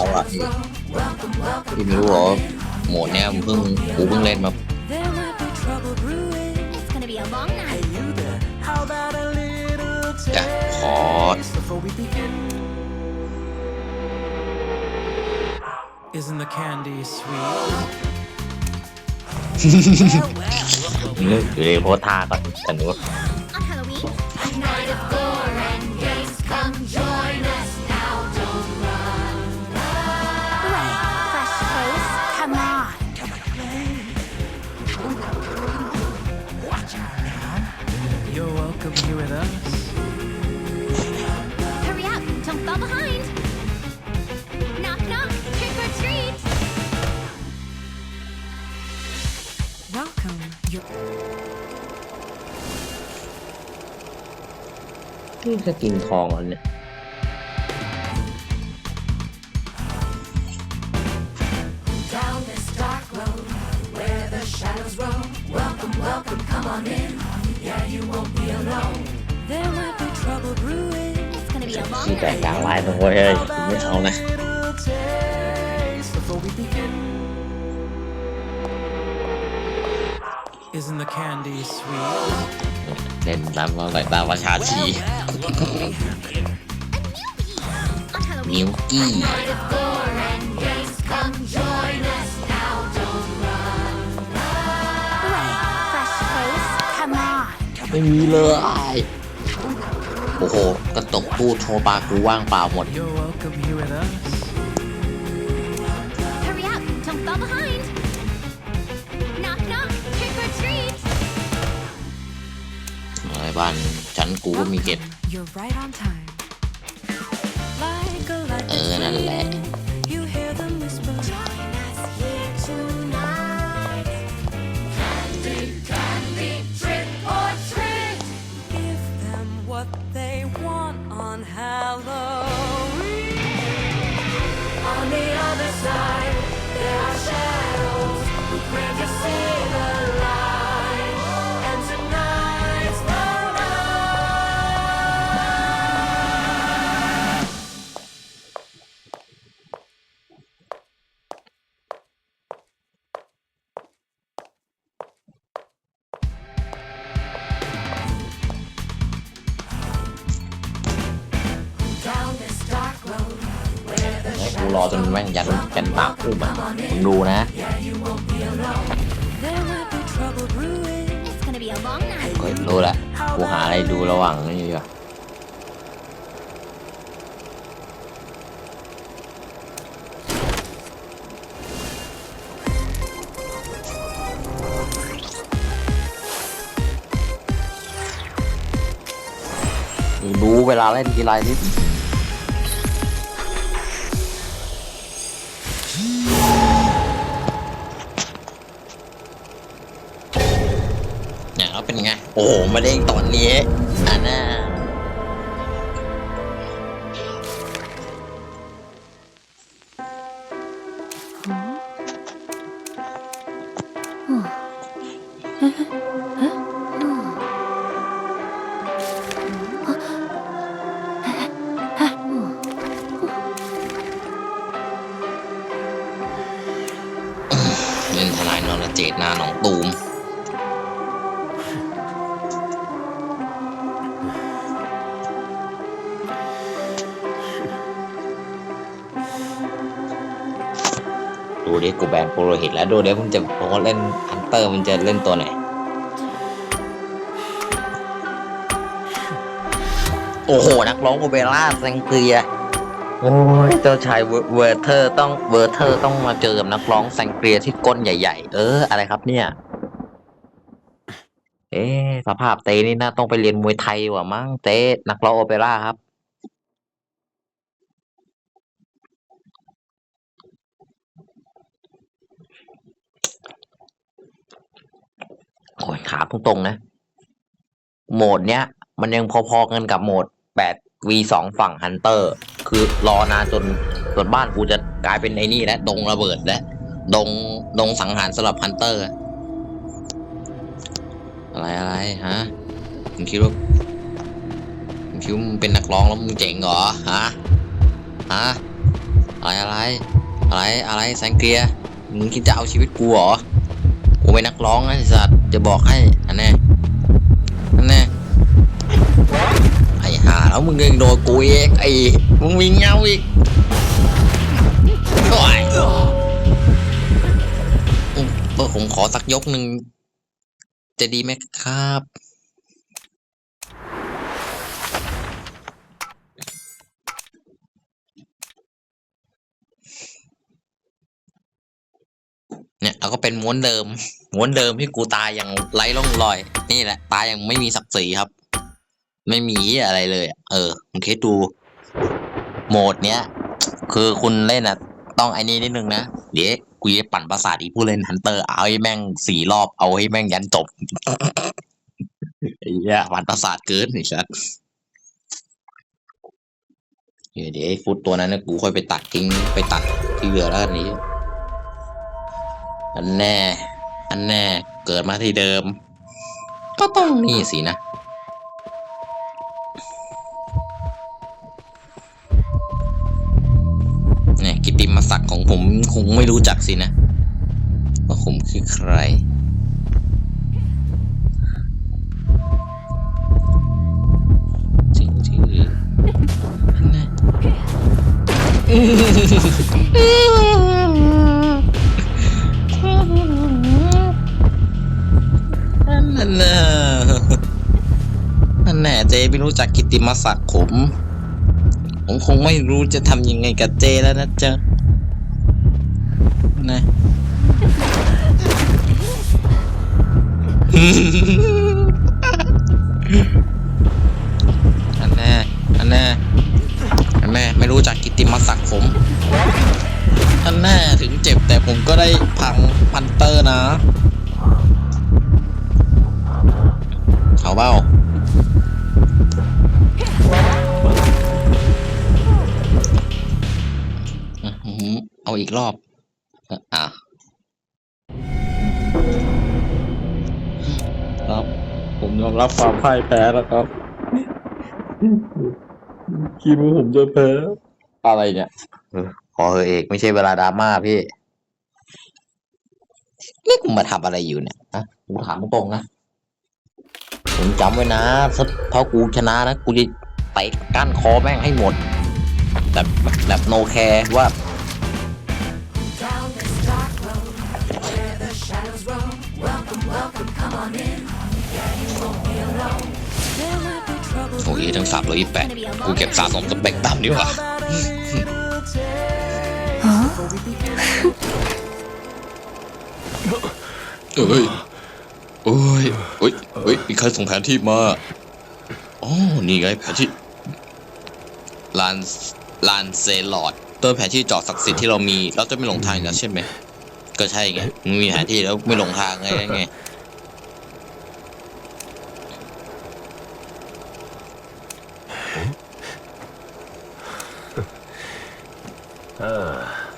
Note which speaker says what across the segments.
Speaker 1: เขาอะพี่พี่ไม่รู้เหรอโหมดเนี้ยมึงเพิ่งกูเพิ่งเล่นมา
Speaker 2: There might be trouble brewing.
Speaker 3: It's gonna be a long night.
Speaker 4: you there? How about a little
Speaker 1: จะขอ
Speaker 4: taste before we begin? Isn't the candy sweet?
Speaker 1: นึกอยู่ในโพสท่าก่อนแต่หนู
Speaker 3: On
Speaker 1: นี่จะกินทองอันเนี่ย
Speaker 5: Down this dark road where the shadows roam. Welcome, welcome, come on in. Yeah, you won't be alone.
Speaker 2: there might be trouble brewing.
Speaker 3: It's gonna be a long
Speaker 1: ที่แตก
Speaker 3: night.
Speaker 1: ต่างลายตรงเว้ยเฮ้ยกูไม่เอานะ
Speaker 4: candy sweet?
Speaker 1: เล่นตามอะไรตามประชาชี
Speaker 3: On Halloween,
Speaker 1: มิวกี้
Speaker 5: Night of gore and games, come join us now, don't run.
Speaker 3: right? Fresh face, come on.
Speaker 1: ไม่มีเลย โอ้โห กระตกตู้โชว์ปลากูว่างเปล่าหมด
Speaker 4: You're welcome here with us.
Speaker 1: บ้านฉันกูก็มีเก็บ
Speaker 2: You're right on time. Like a light
Speaker 1: เออ นั่นแหละ ดูเวลาเล่นกีฬานิดเนี่ยแล้วเป็นไง โอ้โหมาเด้งตอนนี้ ดูดิกูแบนโปรหิตแล้วดูเดี๋ยวมึงจะพอเล่นฮันเตอร์มันจะเล่นตัวไหน โอ้โห นักร้องโอเปร่าแซงเกียโอ้ยเจ้าชายเวเวอร์เทอร์ต้องเวอร์เทอร์ต้องมาเจอกับนักร้องแซงเกลียที่ก้นใหญ่ ๆ เออ อะไรครับเนี่ย เอ๊ะสภาพเตนี่น่าต้องไปเรียนมวยไทยว่ะมั้งเต้นักร้องโอเปร่าครับ โอ้ยขาตรงๆนะ โหมดเนี้ย มันยังพอๆกันกับโหมด 8 v 2 ฝั่งฮันเตอร์ คือรอนานจนจนบ้านกูจะกลายเป็นไอ้นี่แล้วดงระเบิดแล้วดงดงสังหารสำหรับฮันเตอร์ อะไรอะไรฮะมึงคิดว่ามึงคิดว่ามึงเป็นนักร้องแล้วมึงเจ๋งเหรอฮะฮะอะไรอะไร อะไรอะไรอะไรแซงเกียร์มึงคิดจะเอาชีวิตกูเหรอกูเป็นนักร้องนะไอ้สัตว์ จะบอกให้อันแน่อันแน่ไอ้ห่าแล้วมึงยังโดนกูเองไอ้มึงมีเงาอีกโอ้ยเออผมขอสักยกหนึ่งจะดีไหมครับ เนี่ยเราก็เป็นม้วนเดิม ม้วนเดิมที่กูตายอย่างไร้ร่องรอย นี่แหละ ตายอย่างไม่มีศักดิ์ศรีครับ ไม่มีอะไรเลย เออมึงคิดดู โหมดเนี้ย คือคุณเล่นอะ ต้องไอ้นี่นิดนึงนะ เดี๋ยวกูจะปั่นประสาทอีกผู้เล่นฮันเตอร์ เอาให้แม่งสี่รอบ เอาให้แม่งยันจบไอ้เหี้ยปั่นประสาทเกินไอ้สัสเดี๋ยวเดี๋ยวไอ้ฟุตตัวนั้นนะกูค่อยไปตัดทิ้งไปตัดที่เรือแล้วนี้ อันแน่ อันแน่ เกิดมาที่เดิม ก็ต้องนี่สินะ เนี่ยกิตติมศักดิ์ของผมคงไม่รู้จักสินะ ว่าผมคือใครจริงจริงอันแน่ น่นน่ะนั่นแน่เจไม่รู้จักกิติมศักดิ์ผม ผมคงไม่รู้จะทำยังไงกับเจแล้วนะจ๊ะนะอันแน่อันแน่อันแน่ไม่รู้จักกิตติมศักดิ์ผม อันแน่ถึงเจ็บแต่ผมก็ได้พังพันเตอร์นะ เอาเปล่าเอาอีกรอบ อะครับ ผมยอมรับความพ่ายแพ้แล้วครับคิดว่าผมจะแพ้ อะไรเนี่ยขอเถอเอกไม่ใช่เวลาดราม่าพี่นี่กูมาทำอะไรอยู่เนี่ยนะกูถามตรงๆนะ ผมจำไว้นะถ้าถ้ากูชนะนะกูจะเตะก้านคอแม่งให้หมดแบบแบบแบบโนแคร์ว่า
Speaker 6: Down this dark road where the shadows roam. Welcome, welcome, come on in. Yeah, you won't be alone.
Speaker 3: There might be trouble
Speaker 1: โอ้ยทั้งสามร้อยยี่แปดกูเก็บสะสมสเปกตามดีกว่า
Speaker 5: How about a little taste before we begin?
Speaker 1: เอ้ยโอ้ย เอ้ยมีใครส่งแผนที่มาอ๋อนี่ไงแผนที่ลานลานเซลอดตัวแผนที่จอดศักดิ์สิทธิ์ที่เรามี เราจะไม่หลงทางอีกแล้วใช่ไหมก็ใช่ไงมีแผนที่แล้วไม่หลงทางไงไง
Speaker 6: Down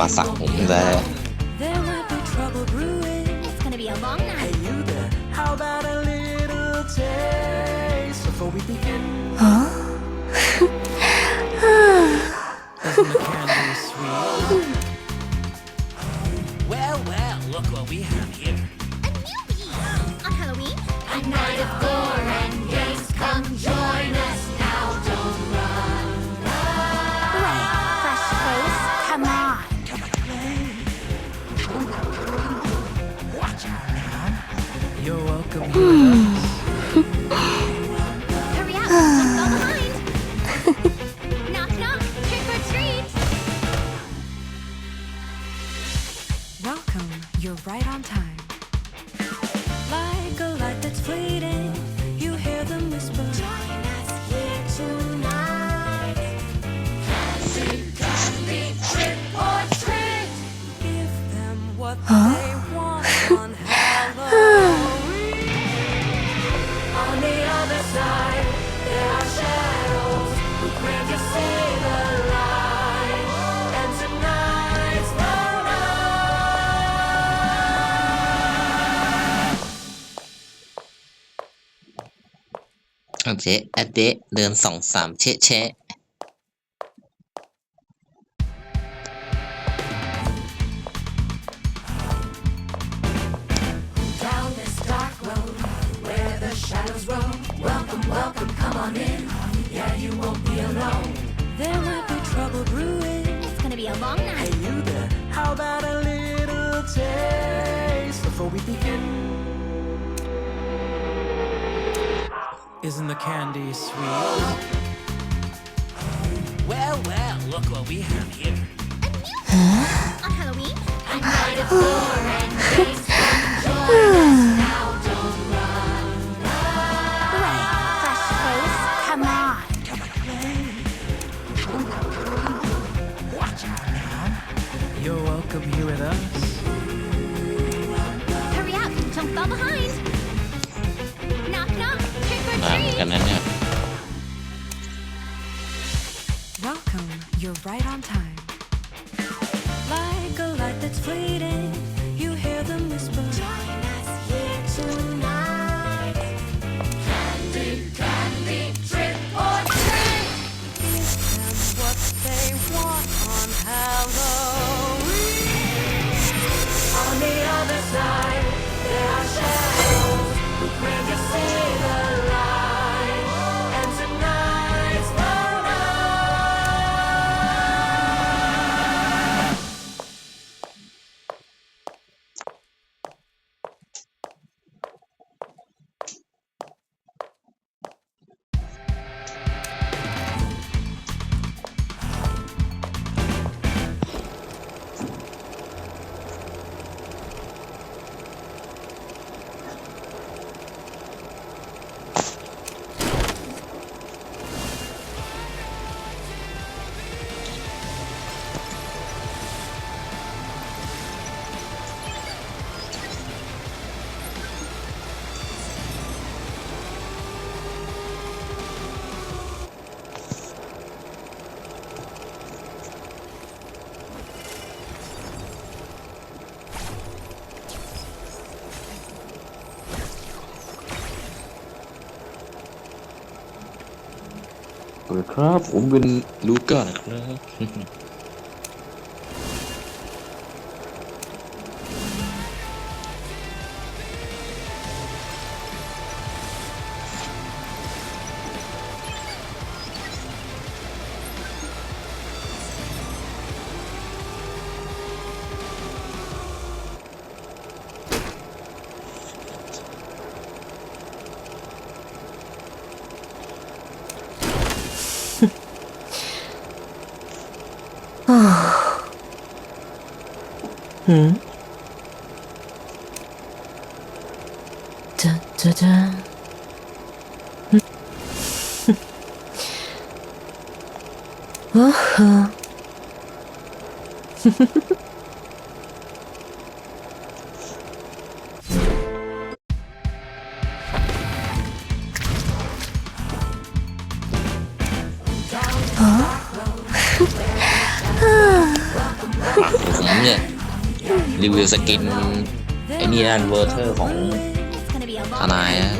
Speaker 1: มาสักผมแต่
Speaker 3: There
Speaker 5: You're welcome
Speaker 6: ช่เจ๊
Speaker 1: แดเดะเดินสองสามเชะเชะ
Speaker 4: เ Before we Isn't the candy sweet?
Speaker 5: Well, well, look what we have here.
Speaker 3: On Halloween?
Speaker 5: A night of gore
Speaker 1: วัสดีครับ ผมเป็นลูก้านะครับ
Speaker 6: うん。じゃ
Speaker 1: じゃじゃん。おっほ สกิน ไอ้นี่นั่นเวอร์เทอร์ของทนายนะ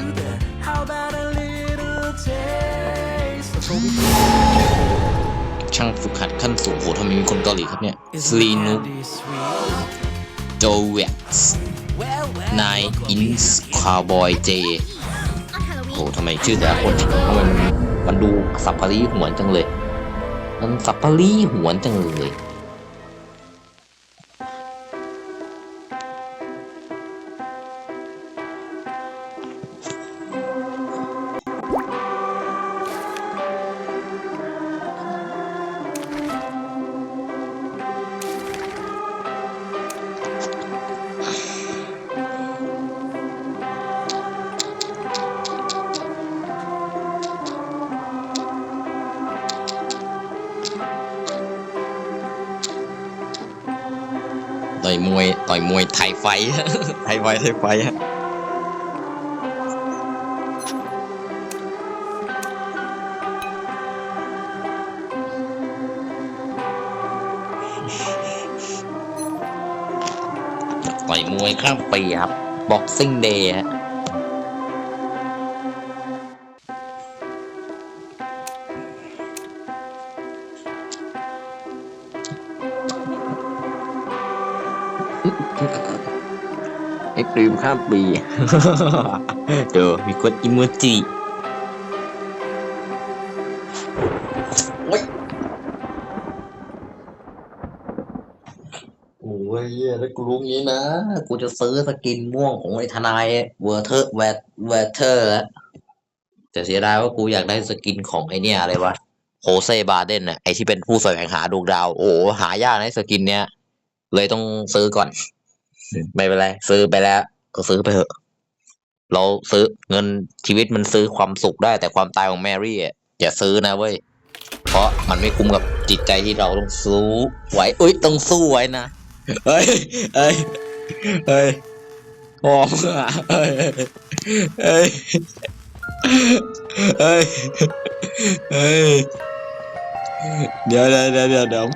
Speaker 1: ช่างฝึกหัดขั้นสูงโหทำไมมีคนเกาหลีครับเนี่ย
Speaker 4: Isn't
Speaker 1: สลีนุ
Speaker 4: candy sweet?
Speaker 1: โจเวกส์นายอินส์คาร์บอยเจโอ้
Speaker 3: Halloween?
Speaker 1: ทำไมชื่อแต่ละคนทำไมมันมันดูสับปะรีหวนจังเลย มันสับปะรีหวนจังเลย ต่อยมวยต่อยมวยไทยไฟไทยไฟไทยไฟฮะต่อยมวยข้ามปีครับบ็อกซิ่งเดย์ฮะ ข้ามปี เดี๋ยวมีคนอิโมจิโอ้ยโอ้ยเหี้ยแล้วกูรู้งี้นะ กูจะซื้อสกินม่วงของไอ้ทนายเวอร์เทอร์แวร์เวอร์เทอร์แล้วแต่เสียดายว่ากูอยากได้สกินของไอเนี่ยอะไรวะโฮเซบาเดนน่ะไอที่เป็นผู้แสวงหาดวงดาว โอ้โหหายากในะไอ้สกินเนี้ยเลยต้องซื้อก่อน ไม่เป็นไร ซื้อไปแล้ว ก็ซื้อไปเถอะ เราซื้อเงินชีวิตมันซื้อความสุขได้แต่ความตายของแมรี่อะอย่าซื้อนะเว้ย เพราะมันไม่คุ้มกับจิตใจที่เราต้องสู้ไหวเอ้ยต้องสู้ไว้นะเฮ้ยเฮ้ยเฮ้ยพอมงอะเฮ้ยเฮ้ยเฮ้ยเฮ้ยเดี๋ยวเดี๋ยวเดี๋ยวเดี๋ยว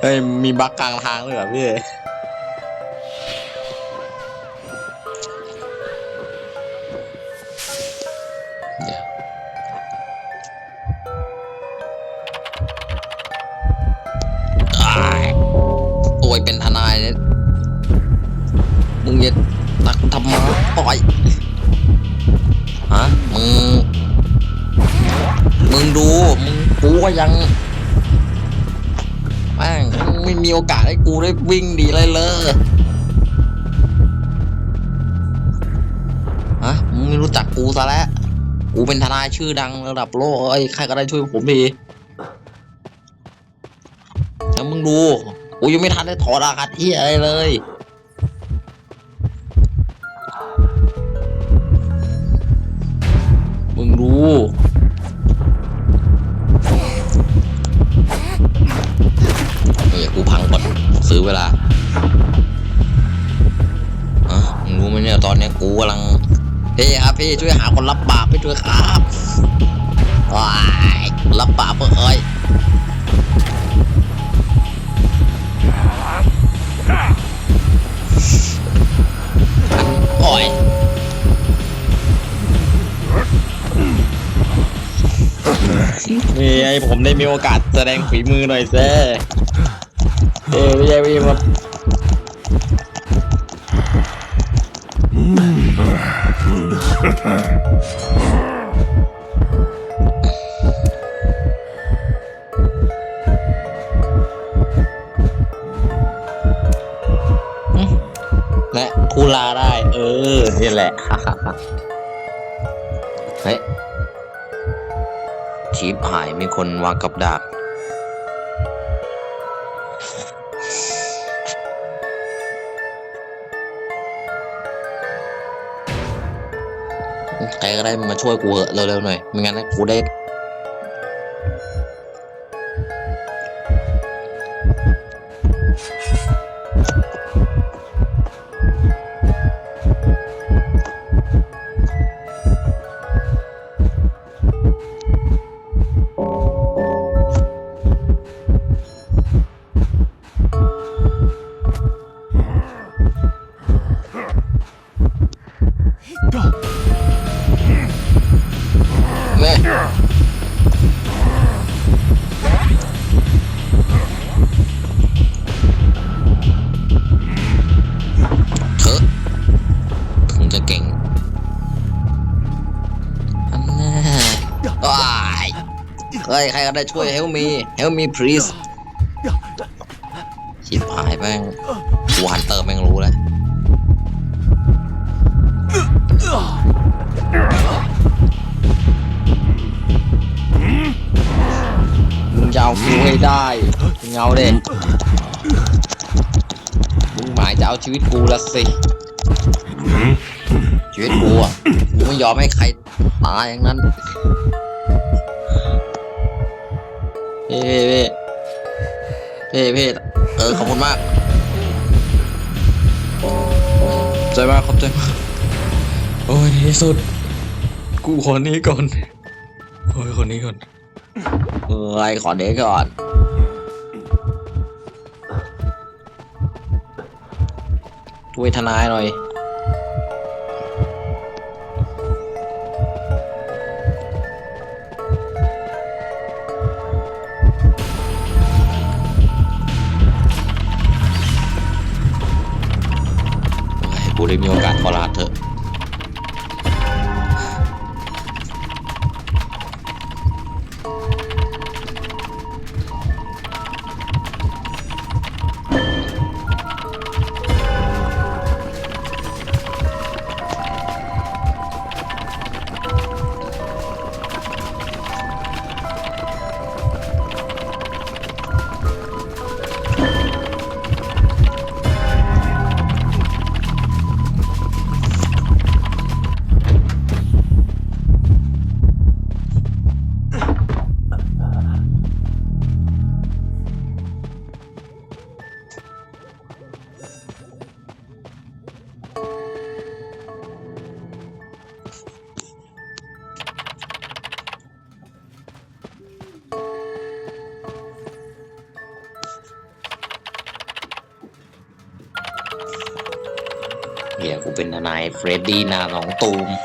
Speaker 1: เฮ้ยมีบั๊กกลางทางเลยเหรอพี่ โอกาสให้กูได้วิ่งดีเลยเลยฮะมึงไม่รู้จักกูซะแล้ว กูเป็นทนายชื่อดังระดับโลกเอ้ใครก็ได้ช่วยผมทีแล้วมึงดูกูยังไม่ทันได้ถอดรหัสที่อะไรเลยมึงดู พี่ช่วยหาคนรับบาปให้ด้วยครับว้ายรับบาปเพื่อเอ้ยโอ้ยนี่ไอผมได้มีโอกาสแสดงฝีมือหน่อยเซ่เอ้ยไม่ใช่พี่มา และคูลาได้ เออ นี่แหละ เฮ้ยชีพหายมีคนวางกับดัก ใครก็ได้มาช่วยกูเหอะเร็วๆหน่อยไม่งั้นนะกูได้ ได้ช่วย help me help me please ชิบหายแม่งกูฮันเตอร์แม่งรู้แล้วมึงจะเอากูให้ได้มึงเอาเด็มึงหมายจะเอาชีวิตกูละสิชีวิตกูอะกูไม่ยอมให้ใครตายอย่างนั้น เพ่เพ่เพ่เพ่เออขอบคุณมากขอบใจมากขอบใจมากโอ้ยในที่สุด กูคนนี้ก่อนโอ้ยคนนี้ก่อนเอ้ยขอเด็กก่อนช่วยทนายหน่อย เป็นท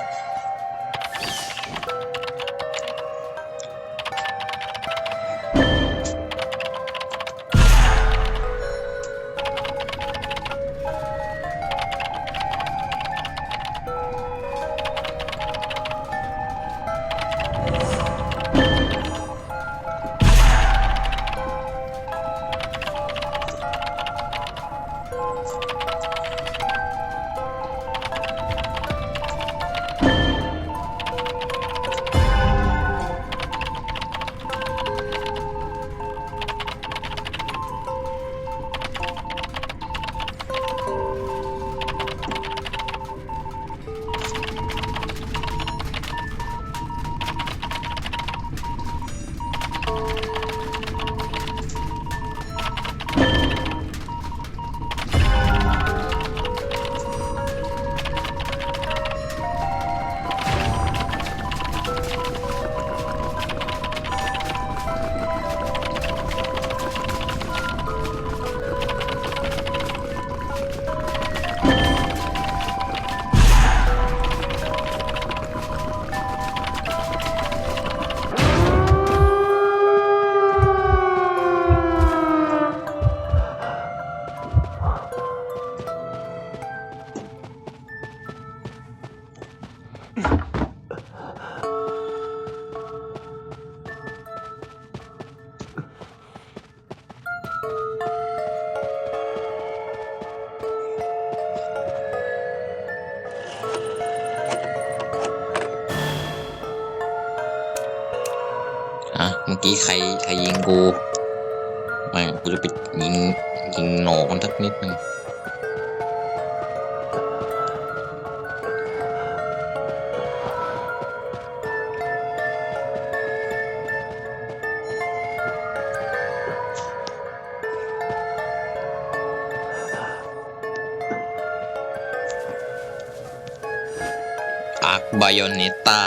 Speaker 1: เมื่อกี้ใครใครยิงกูไม่กูจะไปยิงยิงหนอมันสักนิดนึงอาร์คไบโอเนต้า